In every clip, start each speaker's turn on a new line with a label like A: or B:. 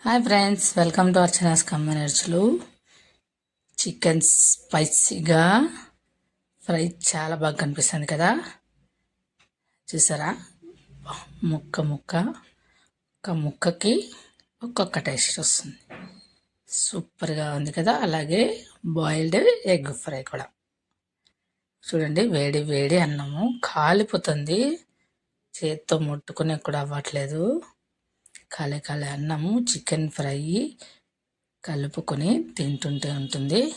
A: Hi friends welcome to Archana's కమ్మనర్చులు chicken స్పైసీగా fry చాలా బాగా కనిపిస్తుంది కదా. చూసారా? ముక్క ముక్క ఒక ముక్కకి ఒక్కొక్క టేస్ట్ వస్తుంది. సూపర్గా ఉంది కదా అలాగే బాయిల్డ్ ఎగ్ ఫ్రై కూడా. చూడండి వేడి వేడి అన్నము కాలిపోతుంది. చేత్తో ముట్టుకునే కూడా అవ్వట్లేదు. కాలే కాలే అన్నము చికెన్ ఫ్రై కలుపుకొని తింటుంటే ఉంటుంది.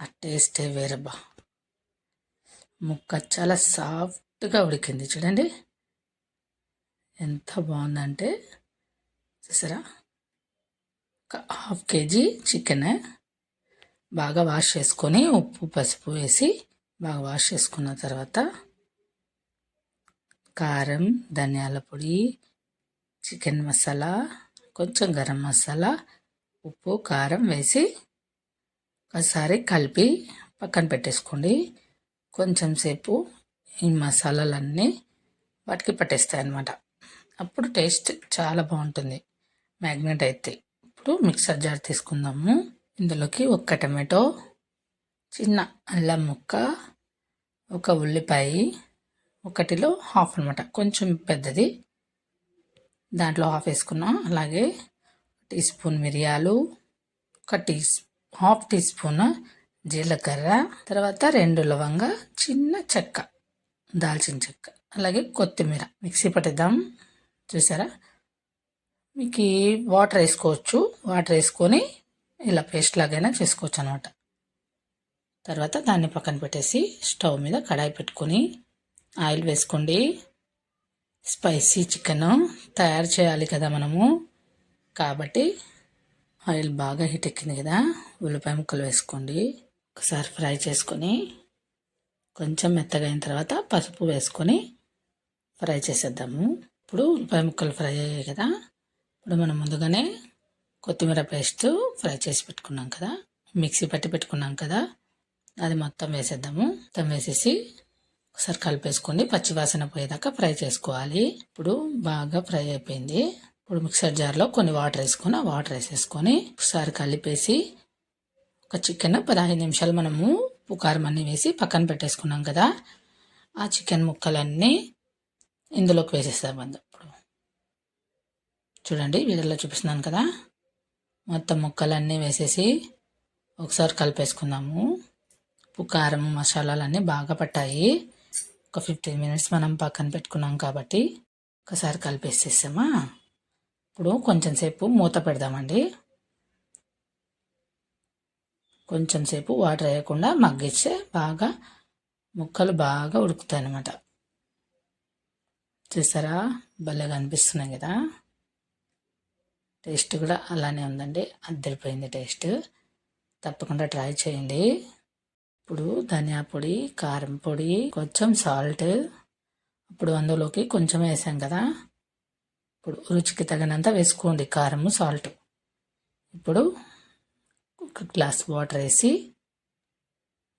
A: ఆ టేస్టే వేరబ్బా ముక్క చాలా సాఫ్ట్గా ఉడికింది. చూడండి. ఎంత బాగుందంటే చూసారా? ఒక హాఫ్ కేజీ చికెన్ బాగా వాష్ చేసుకొని ఉప్పు పసుపు వేసి బాగా వాష్ చేసుకున్న తర్వాత కారం ధనియాల పొడి చికెన్ మసాలా కొంచెం గరం మసాలా ఉప్పు కారం వేసి ఒకసారి కలిపి పక్కన పెట్టేసుకోండి. కొంచెం సేపు ఈ మసాలాలన్నీ వాటికి పట్టేస్తాయి అన్నమాట అప్పుడు టేస్ట్ చాలా బాగుంటుంది. మ్యాగ్నెట్ అయితే ఇప్పుడు మిక్సర్ జార్ తీసుకుందాము. ఇందులోకి ఒక్క టమాటో చిన్న అల్లం ముక్క ఒక ఉల్లిపాయ ఒకటిలో హాఫ్ అనమాట కొంచెం పెద్దది. దాంట్లో హాఫ్ వేసుకున్నాం. అలాగే టీ స్పూన్ మిరియాలు ఒక టీ హాఫ్ టీ స్పూన్ జీలకర్ర తర్వాత రెండు లవంగ చిన్న చెక్క దాల్చిన చెక్క అలాగే కొత్తిమీర. మిక్సీ పట్టిద్దాం. చూసారా? మీకు వాటర్ వేసుకోవచ్చు. వాటర్ వేసుకొని ఇలా పేస్ట్ లాగైనా చేసుకోవచ్చు అనమాట తర్వాత దాన్ని పక్కన పెట్టేసి స్టవ్ మీద కడాయి పెట్టుకొని ఆయిల్ వేసుకోండి. స్పైసీ చికెన్ తయారు చేయాలి కదా మనము. కాబట్టి ఆయిల్ బాగా హీట్ ఎక్కింది కదా. ఉల్లిపాయ ముక్కలు వేసుకోండి. ఒకసారి ఫ్రై చేసుకొని కొంచెం మెత్తగా అయిన తర్వాత పసుపు వేసుకొని ఫ్రై చేసేద్దాము. ఇప్పుడు ఉల్లిపాయ ముక్కలు ఫ్రై అయ్యాయి కదా. ఇప్పుడు మనం ముందుగానే కొత్తిమీర పేస్ట్ ఫ్రై చేసి పెట్టుకున్నాం కదా. మిక్సీ పట్టి పెట్టుకున్నాం కదా. అది మొత్తం వేసేద్దాము. మొత్తం వేసేసి ఒకసారి కలిపేసుకొని పచ్చివాసన పోయేదాకా ఫ్రై చేసుకోవాలి. ఇప్పుడు బాగా ఫ్రై అయిపోయింది. ఇప్పుడు మిక్సర్ జార్లో కొన్ని వాటర్ వేసుకొని ఆ వాటర్ వేసేసుకొని ఒకసారి కలిపేసి ఒక చికెన్ పదహైదు నిమిషాలు మనము ఉప్పు కారం అన్నీ వేసి పక్కన పెట్టేసుకున్నాం కదా. ఆ చికెన్ ముక్కలన్నీ ఇందులోకి వేసేస్తాం ఇప్పుడు చూడండి వీడియోలో చూపిస్తున్నాను కదా. మొత్తం ముక్కలన్నీ వేసేసి ఒకసారి కలిపేసుకుందాము. ఉప్పు కారం మసాలాలన్నీ బాగా పట్టాయి. ఒక ఫిఫ్టీన్ మినిట్స్ మనం పక్కన పెట్టుకున్నాం కాబట్టి ఒకసారి కలిపేసేసామా? ఇప్పుడు కొంచెం సేపు మూత పెడదామండి. కొంచెం సేపు వాటర్ వేయకుండా మగ్గిస్తే బాగా ముక్కలు బాగా ఉడుకుతాయి అన్నమాట చూసారా? భలేగా అనిపిస్తున్నాయి కదా? టేస్ట్ కూడా అలానే ఉందండి. అద్దరిపోయింది టేస్ట్. తప్పకుండా ట్రై చేయండి. ఇప్పుడు ధనియా పొడి కారం పొడి కొంచెం సాల్ట్. ఇప్పుడు అందులోకి కొంచెం వేసాం కదా. ఇప్పుడు రుచికి తగినంత వేసుకోండి కారము సాల్ట్. ఇప్పుడు ఒక గ్లాస్ వాటర్ వేసి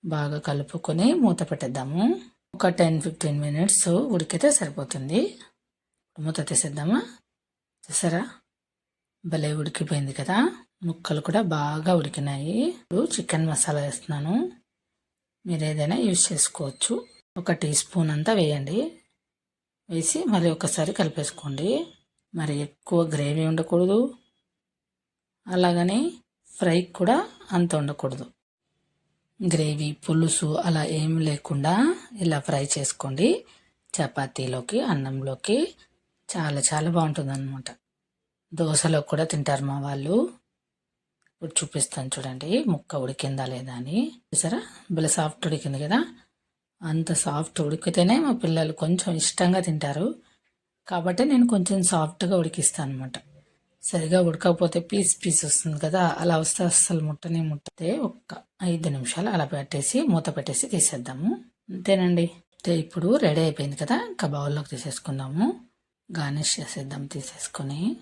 A: బాగా కలుపుకొని మూత పెట్టేద్దాము. ఒక టెన్ ఫిఫ్టీన్ మినిట్స్ ఉడికితే సరిపోతుంది. మూత తీసేద్దామా? చూసారా? భలే ఉడికిపోయింది కదా. ముక్కలు కూడా బాగా ఉడికినాయి. ఇప్పుడు చికెన్ మసాలా వేస్తున్నాను. మీరు ఏదైనా యూజ్ చేసుకోవచ్చు. ఒక టీ స్పూన్ అంతా వేయండి. వేసి మళ్ళీ ఒకసారి కలిపేసుకోండి. మరి ఎక్కువ గ్రేవీ ఉండకూడదు. అలాగని ఫ్రై కూడా అంత ఉండకూడదు. గ్రేవీ పులుసు అలా ఏం లేకుండా ఇలా ఫ్రై చేసుకోండి. చపాతీలోకి అన్నంలోకి చాలా చాలా బాగుంటుంది అనమాట దోశలో కూడా తింటారు మా వాళ్ళు. ఇప్పుడు చూపిస్తాను చూడండి. ముక్క ఉడికిందా లేదా అని. చూసారా? బిల్ల సాఫ్ట్ ఉడికింది కదా. అంత సాఫ్ట్ ఉడికితేనే మా పిల్లలు కొంచెం ఇష్టంగా తింటారు. కాబట్టి నేను కొంచెం సాఫ్ట్గా ఉడికిస్తాను అనమాట సరిగా ఉడకపోతే పీస్ పీస్ వస్తుంది కదా. అలా వస్తే అస్సలు ముట్టనే ముట్టితే ఒక్క ఐదు నిమిషాలు అలా పెట్టేసి మూత పెట్టేసి తీసేద్దాము. అంతేనండి. ఇప్పుడు రెడీ అయిపోయింది కదా. ఇంకా బౌల్లోకి తీసేసుకుందాము. గార్నిష్ చేసేద్దాం తీసేసుకొని.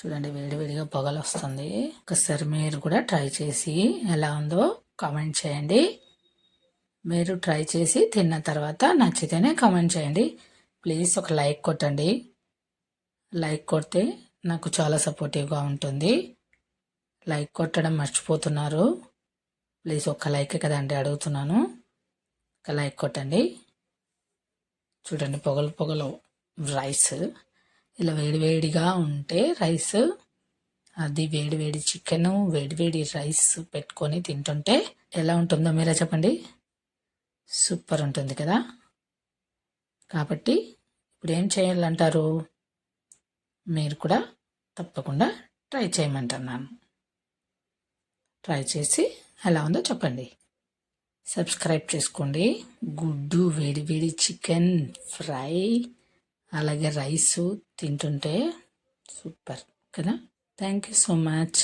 A: చూడండి వేడివేడిగా పొగలు వస్తుంది ఒకసారి మీరు కూడా ట్రై చేసి ఎలా ఉందో కామెంట్ చేయండి. మీరు ట్రై చేసి తిన్న తర్వాత నచ్చితేనే కామెంట్ చేయండి. ప్లీజ్ ఒక లైక్ కొట్టండి. లైక్ కొడితే నాకు చాలా సపోర్టివ్గా ఉంటుంది. లైక్ కొట్టడం మర్చిపోతున్నారు. ప్లీజ్ ఒక్క లైక్ కదండి అడుగుతున్నాను. ఒక లైక్ కొట్టండి. చూడండి పొగలు పొగలు. రైస్. ఇలా వేడివేడిగా ఉంటే రైస్ అది వేడివేడి చికెన్ వేడివేడి రైస్ పెట్టుకొని తింటుంటే ఎలా ఉంటుందో మీరే చెప్పండి. సూపర్ ఉంటుంది కదా. కాబట్టి ఇప్పుడు ఏం చేయాలంటారు? మీరు కూడా తప్పకుండా ట్రై చేయమంటున్నాను. ట్రై చేసి ఎలా ఉందో చెప్పండి. సబ్స్క్రైబ్ చేసుకోండి. గుడ్డు వేడి వేడి చికెన్ ఫ్రై అలాగే రైసు తింటుంటే సూపర్ కదా? Thank you so much